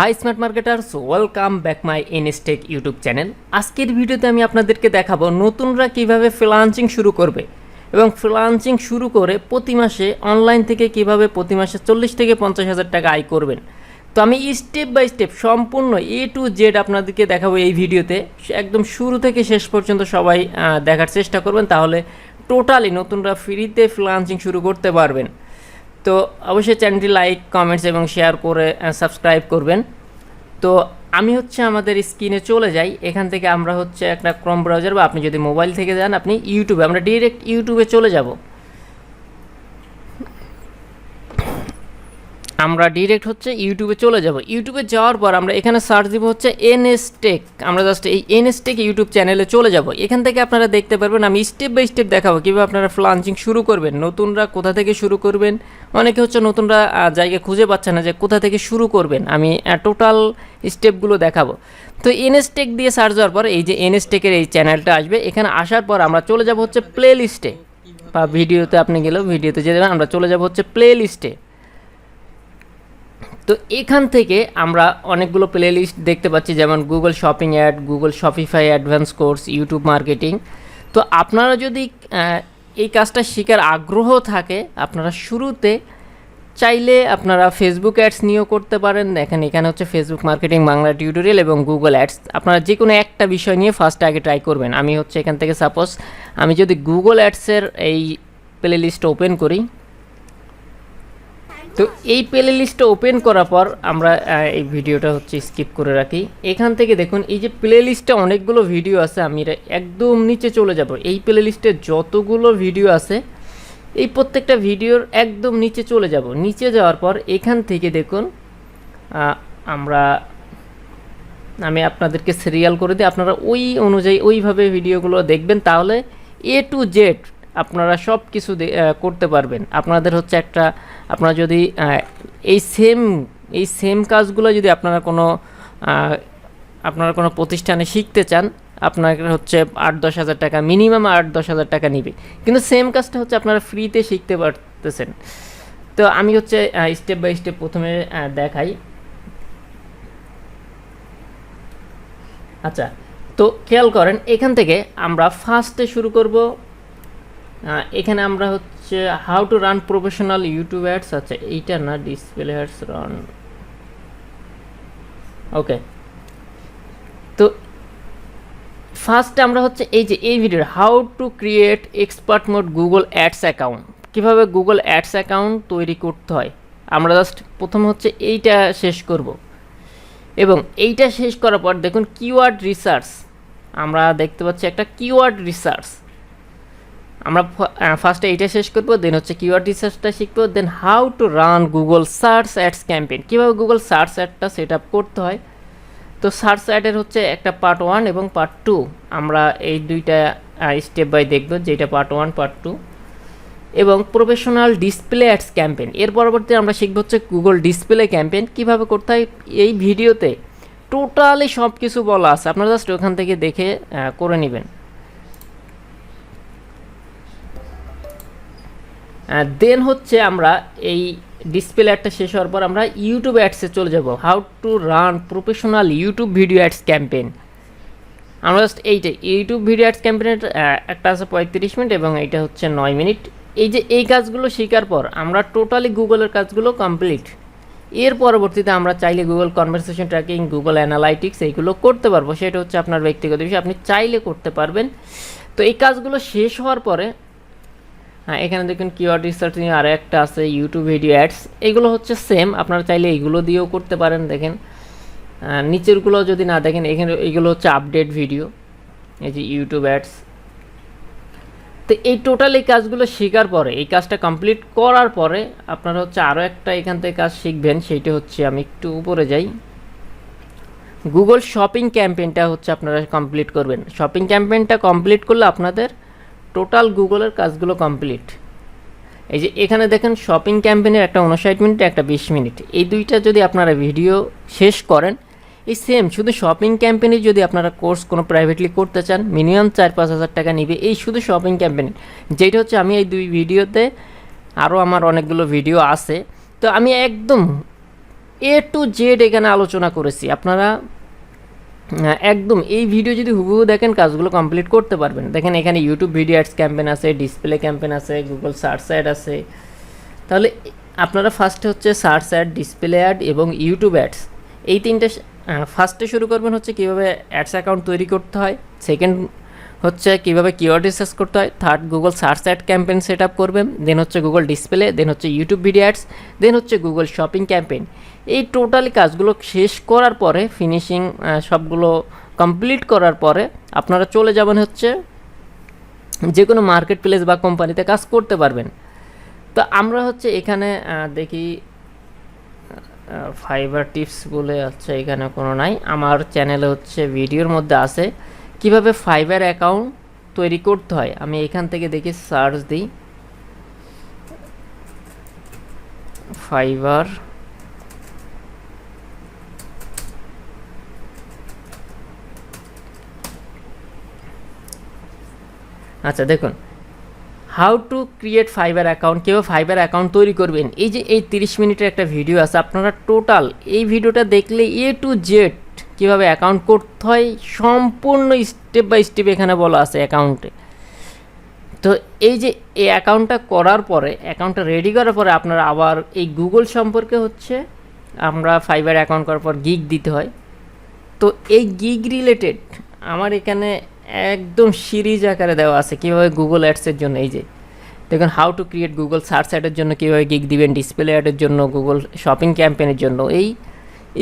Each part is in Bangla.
Hi smart marketers welcome back my NS Tech YouTube channel আজকের ভিডিওতে আমি আপনাদেরকে দেখাবো নতুনরা কীভাবে ফ্রিলান্সিং শুরু করবে। এবং ফ্রিলান্সিং শুরু করে প্রতি মাসে অনলাইন থেকে কীভাবে প্রতি মাসে চল্লিশ থেকে পঞ্চাশ হাজার টাকা আয় করবেন। তো আমি স্টেপ বাই স্টেপ সম্পূর্ণ এ টু জেড আপনাদেরকে দেখাবো এই ভিডিওতে। একদম শুরু থেকে শেষ পর্যন্ত সবাই দেখার চেষ্টা করবেন, তাহলে টোটালি নতুনরা ফ্রিতে ফ্রিলান্সিং শুরু করতে পারবেন। তো অবশ্যই চ্যানেলটি লাইক কমেন্টস এবং শেয়ার করে সাবস্ক্রাইব করবেন। তো আমি হচ্ছে আমাদের স্ক্রিনে চলে যাই। এখান থেকে আমরা হচ্ছে একটা ক্রম ব্রাউজার বা আপনি যদি মোবাইল থেকে যান, আপনি ইউটিউবে আমরা ডিরেক্ট ইউটিউবে চলে যাব। আমরা ডিরেক্ট হচ্ছে ইউটিউবে চলে যাব। ইউটিউবে যাওয়ার পর আমরা এখানে সার্চ দিব হচ্ছে এনএস টেক আমরা জাস্ট এই এনএস টেক ইউটিউব চ্যানেলে চলে যাব। এখান থেকে আপনারা দেখতে পারবেন, আমি স্টেপ বাই স্টেপ দেখাবো কীভাবে আপনারা ফ্লান্সিং শুরু করবেন, নতুনরা কোথা থেকে শুরু করবেন। অনেকে হচ্ছে নতুনরা জায়গা খুঁজে পাচ্ছে না যে কোথা থেকে শুরু করবেন। আমি টোটাল স্টেপগুলো দেখাবো। তো এনএস টেক দিয়ে সার্চ দেওয়ার পর এই যে এনএস টেকের এই চ্যানেলটা আসবে। এখানে আসার পর আমরা চলে যাব হচ্ছে প্লে লিস্টে বা ভিডিওতে আপনি গেলেও ভিডিওতে যেতে আমরা চলে যাব হচ্ছে প্লে লিস্টে তো এখান থেকে আমরা অনেকগুলো প্লে লিস্ট দেখতে পাচ্ছি, যেমন Google shopping ad Google Shopify advance course YouTube marketing তো আপনারা যদি এই কাজটা শেখার আগ্রহ থাকে, আপনারা শুরুতে চাইলে আপনারা ফেসবুক অ্যাডস নিয়েও করতে পারেন। দেখেন, এখানে হচ্ছে ফেসবুক মার্কেটিং বাংলা টিউটোরিয়াল এবং গুগল অ্যাডস আপনারা যে কোনো একটা বিষয় নিয়ে ফার্স্ট আগে ট্রাই করবেন। আমি হচ্ছে এখান থেকে সাপোজ আমি যদি গুগল অ্যাডসের এই প্লে লিস্ট ওপেন করি তো এই প্লে লিস্টটা ওপেন করার পর আমরা এই ভিডিওটা হচ্ছে স্কিপ করে রাখি। এখান থেকে দেখুন, এই যে প্লে লিস্টে অনেকগুলো ভিডিও আছে, আমি একদম নিচে চলে যাব। এই প্লে লিস্টে যতগুলো ভিডিও আছে, এই প্রত্যেকটা ভিডিওর একদম নিচে চলে যাব। নিচে যাওয়ার পর এখান থেকে দেখুন আমরা, আমি আপনাদেরকে সিরিয়াল করে দিই। আপনারা ওই অনুযায়ী ওইভাবে ভিডিওগুলো দেখবেন, তাহলে এ টু জেড আপনারা সব কিছু করতে পারবেন। আপনাদের হচ্ছে একটা আপনারা যদি এই সেম এই সেম কাজগুলো যদি আপনারা কোনো আপনারা কোনো প্রতিষ্ঠানে শিখতে চান, আপনাকে হচ্ছে আট দশ হাজার টাকা মিনিমাম আট দশ হাজার টাকা নিবে। কিন্তু সেম কাজটা হচ্ছে আপনারা ফ্রিতে শিখতে পারতেছেন। তো আমি হচ্ছে স্টেপ বাই স্টেপ প্রথমে দেখাই। আচ্ছা তো খেয়াল করেন, এখান থেকে আমরা ফার্স্টে শুরু করব এখানে আমরা হচ্ছে how to run professional YouTube ads আচ্ছা এইটা না ডিসপ্লে অ্যাডস রান ওকে তো ফার্স্টে আমরা হচ্ছে এই যে, এই video how to create expert mode Google ads account কীভাবে গুগল অ্যাডস অ্যাকাউন্ট তৈরি করতে হয়? আমরা জাস্ট প্রথম হচ্ছে এইটা শেষ করব। এবং এইটা শেষ করার পর দেখুন কিওয়ার্ড রিসার্চ আমরা দেখতে পাচ্ছি একটা কিওয়ার্ড রিসার্চ আমরা ফার্স্টে এইটা শেষ করব দেন হচ্ছে কিওয়ার্ড রিসার্চটা শিখব then how to run Google search ads campaign কীভাবে গুগল সার্চ অ্যাডটা সেট আপ করতে হয়? তো সার্চ অ্যাডের হচ্ছে একটা পার্ট ওয়ান এবং পার্ট টু আমরা এই দুইটা স্টেপ বাই দেখব, যেটা পার্ট ওয়ান পার্ট টু এবং প্রফেশনাল ডিসপ্লে অ্যাডস ক্যাম্পেইন এর পরবর্তী আমরা শিখব হচ্ছে গুগল ডিসপ্লে ক্যাম্পেইন কীভাবে করতে হয়? এই ভিডিওতে টোটালি সব কিছু বলা আছে। আপনারা জাস্ট ওখান থেকে দেখে করে নেবেন। দেন হচ্ছে আমরা এই ডিসপ্লে অ্যাডটা শেষ হওয়ার পর আমরা ইউটিউব অ্যাডসে চলে যাব। How to run professional YouTube video ads campaign আমরা জাস্ট এইটা ইউটিউব ভিডিও অ্যাডস ক্যাম্পেইনের একটা আছে পঁয়ত্রিশ মিনিট এবং এইটা হচ্ছে নয় মিনিট। এই যে এই কাজগুলো শেখার পর আমরা টোটালি গুগলের কাজগুলো কমপ্লিট এর পরবর্তীতে আমরা চাইলে Google conversation tracking Google analytics এইগুলো করতে পারব। সেটা হচ্ছে আপনার ব্যক্তিগত বিষয়। আপনি চাইলে করতে পারবেন। তো এই কাজগুলো শেষ হওয়ার পরে হ্যাঁ এখানে দেখুন কিওয়ার্ড রিসার্চ নিয়ে আরও একটা আছে ইউটিউব ভিডিও অ্যাডস এগুলো হচ্ছে সেম আপনারা চাইলে এইগুলো দিয়েও করতে পারেন, দেখেন। নিচেরগুলো যদি না দেখেন, এখানে এগুলো হচ্ছে আপডেট ভিডিও এই যে ইউটিউব অ্যাডস তো এই টোটাল এই কাজগুলো শেখার পরে, এই কাজটা কমপ্লিট করার পরে, আপনারা হচ্ছে আরও একটা এখান থেকে কাজ শিখবেন, সেইটা হচ্ছে আমি একটু উপরে যাই। গুগল শপিং ক্যাম্পেইনটা হচ্ছে আপনারা কমপ্লিট করবেন। শপিং ক্যাম্পেইনটা কমপ্লিট করলে আপনাদের টোটাল গুগলের কাজগুলো কমপ্লিট। এই যে এখানে দেখেন শপিং ক্যাম্পেইনের একটা উনষাট মিনিট, একটা বিশ মিনিট। এই দুইটা যদি আপনারা ভিডিও শেষ করেন, এই সেম, শুধু শপিং ক্যাম্পেইনে যদি আপনারা কোর্স কোনো প্রাইভেটলি করতে চান, মিনিমাম চার পাঁচ হাজার টাকা নিবে এই শুধু শপিং ক্যাম্পেইন যেটা হচ্ছে আমি এই দুই ভিডিওতে আরও আমার অনেকগুলো ভিডিও আছে। তো আমি একদম এ টু জেড এখানে আলোচনা করেছি। আপনারা একদম। এই ভিডিও যদি হুবহু দেখেন, কাজগুলো কমপ্লিট করতে পারবেন। দেখেন, এখানে ইউটিউব ভিডিও অ্যাডস ক্যাম্পেন আছে ডিসপ্লে ক্যাম্পেন আছে গুগল সার্চ অ্যাড আছে। তাহলে আপনারা ফার্স্টে হচ্ছে সার্চ অ্যাড ডিসপ্লে অ্যাড এবং ইউটিউব অ্যাডস এই তিনটে ফার্স্টে শুরু করবেন হচ্ছে কীভাবে অ্যাডস অ্যাকাউন্ট তৈরি করতে হয়। সেকেন্ড হচ্ছে কীভাবে কিওয়ার্ড রিসার্চ করতে হয় third Google search ad campaign set up করবেন দেন হচ্ছে গুগল ডিসপ্লে দেন হচ্ছে ইউটিউব ভিডিও অ্যাডস দেন হচ্ছে গুগল শপিং ক্যাম্পেন এই টোটালি কাজগুলো শেষ করার পরে ফিনিশিং সবগুলো কমপ্লিট করার পরে, আপনারা চলে যাবেন হচ্ছে যে কোনো মার্কেট প্লেস বা কোম্পানিতে কাজ করতে পারবেন। তো আমরা হচ্ছে এখানে দেখি ফাইবার টিপস বলে আছে এখানে কোনো নাই। আমার চ্যানেলে হচ্ছে ভিডিওর মধ্যে আছে। কীভাবে ফাইবার অ্যাকাউন্ট তৈরি করতে হয়? আমি এখান থেকে দেখি সার্চ দিই। ফাইবার আচ্ছা দেখুন। How to create Fiverr account কীভাবে ফাইবার অ্যাকাউন্ট তৈরি করবেন? এই যে এই তিরিশ মিনিটের একটা ভিডিও আছে, আপনারা টোটাল এই ভিডিওটা দেখলে এ টু জেড কীভাবে অ্যাকাউন্ট করতে হয়, সম্পূর্ণ স্টেপ বাই স্টেপ এখানে বলা আছে অ্যাকাউন্টে তো এই যে এই অ্যাকাউন্টটা করার পরে অ্যাকাউন্টটা রেডি করার পরে আপনারা আবার এই গুগল সম্পর্কে হচ্ছে, আমরা ফাইবার অ্যাকাউন্ট করার পর গিগ দিতে হয়। তো এই গিগ রিলেটেড আমার এখানে একদম সিরিজ আকারে দেওয়া আছে কীভাবে গুগল অ্যাডসের জন্য। এই যে দেখুন how to create Google search অ্যাডের জন্য কীভাবে গিগ দিবেন ডিসপ্লে অ্যাডের জন্য গুগল শপিং ক্যাম্পেনের জন্য। এই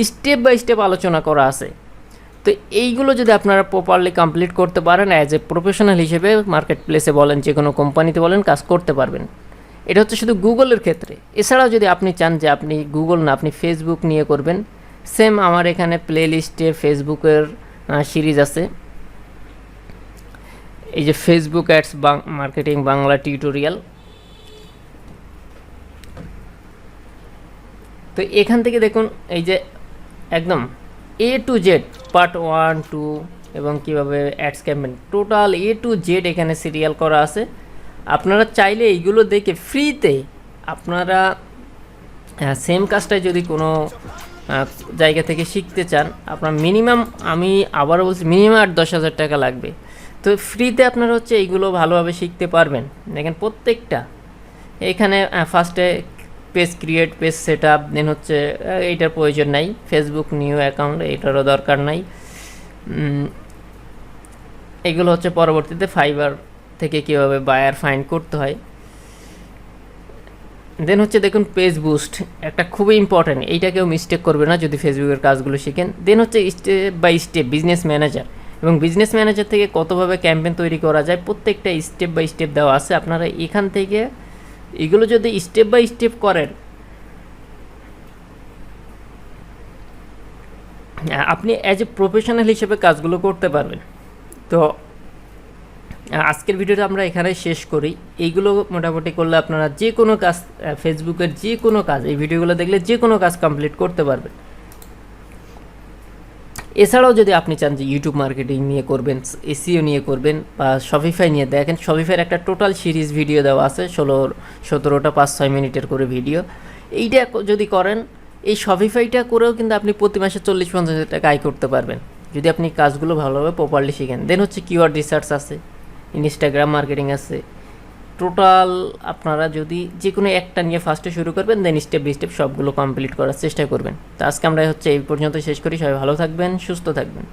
স্টেপ বাই স্টেপ আলোচনা করা আছে। তো এইগুলো যদি আপনারা প্রপারলি কমপ্লিট করতে পারেন অ্যাজ এ প্রফেশনাল হিসেবে মার্কেট প্লেসে বলেন, যে কোনো কোম্পানিতে বলেন, কাজ করতে পারবেন। এটা হচ্ছে শুধু গুগলের ক্ষেত্রে। এছাড়াও যদি আপনি চান যে আপনি গুগল না, আপনি ফেসবুক নিয়ে করবেন সেম আমার এখানে প্লে লিস্টে ফেসবুকের সিরিজ আছে। এই যে Facebook ads marketing Bangla tutorial তো এখান থেকে দেখুন, এই যে একদম A to Z part one two এবং কীভাবে ads campaign total A to Z এখানে সিরিয়াল করা আছে। আপনারা চাইলে এইগুলো দেখে ফ্রিতে আপনারা সেম কাজটাই যদি কোনো জায়গা থেকে শিখতে চান, আপনার মিনিমাম আমি আবারও বলছি মিনিমাম আট দশ হাজার টাকা লাগবে। তো ফ্রিতে আপনারা হচ্ছে এইগুলো ভালোভাবে শিখতে পারবেন। দেখেন প্রত্যেকটা। এখানে ফার্স্টে page create page set up then হচ্ছে এইটার প্রয়োজন নাই। ফেসবুক নিউ অ্যাকাউন্ট এইটারও দরকার নাই। এগুলো হচ্ছে পরবর্তীতে ফাইবার থেকে কীভাবে বায়ার ফাইন্ড করতে হয়। দেন হচ্ছে দেখুন পেজ বুস্ট একটা খুবই ইম্পর্ট্যান্ট এইটা কেউ মিস্টেক করবে না যদি ফেসবুকের কাজগুলো শিখেন। দেন হচ্ছে step by step business manager এবং বিজনেস ম্যানেজার থেকে কতভাবে ক্যাম্পেন তৈরি করা যায়, প্রত্যেকটা স্টেপ বাই স্টেপ দেওয়া আছে। আপনারা এখান থেকে এগুলো যদি স্টেপ বাই স্টেপ করেন, আপনি অ্যাজ এ প্রফেশনাল হিসেবে কাজগুলো করতে পারবেন। তো, আজকের ভিডিওটা আমরা এখানে শেষ করি। এইগুলো মোটামুটি করলে আপনারা যে কোনো কাজ ফেসবুকের যে কোনো কাজ, এই ভিডিওগুলো দেখলে যে কোনো কাজ কমপ্লিট করতে পারবেন। এছাড়াও যদি আপনি চান যে ইউটিউব মার্কেটিং নিয়ে করবেন এসিও নিয়ে করবেন বা শপিফাই নিয়ে, দেখেন শপিফাইয়ের একটা টোটাল সিরিজ ভিডিও দেওয়া আছে ষোলো সতেরোটা পাঁচ ছয় মিনিটের করে ভিডিও এইটা যদি করেন, এই শপিফাইটা করেও কিন্তু আপনি প্রতি মাসে চল্লিশ, পঞ্চাশ হাজার টাকা আয় করতে পারবেন। যদি আপনি কাজগুলো ভালোভাবে প্রপারলি শিখেন দেন হচ্ছে কিওয়ার্ড রিসার্চ আছে ইনস্টাগ্রাম মার্কেটিং আছে টোটাল আপনারা যদি যে কোনো একটা নিয়ে ফার্স্টে শুরু করবেন দেন স্টেপ বাই স্টেপ সবগুলো কমপ্লিট করার চেষ্টা করবেন। তো আজকে আমরা হচ্ছে এই পর্যন্ত শেষ করি। সবাই ভালো থাকবেন, সুস্থ থাকবেন।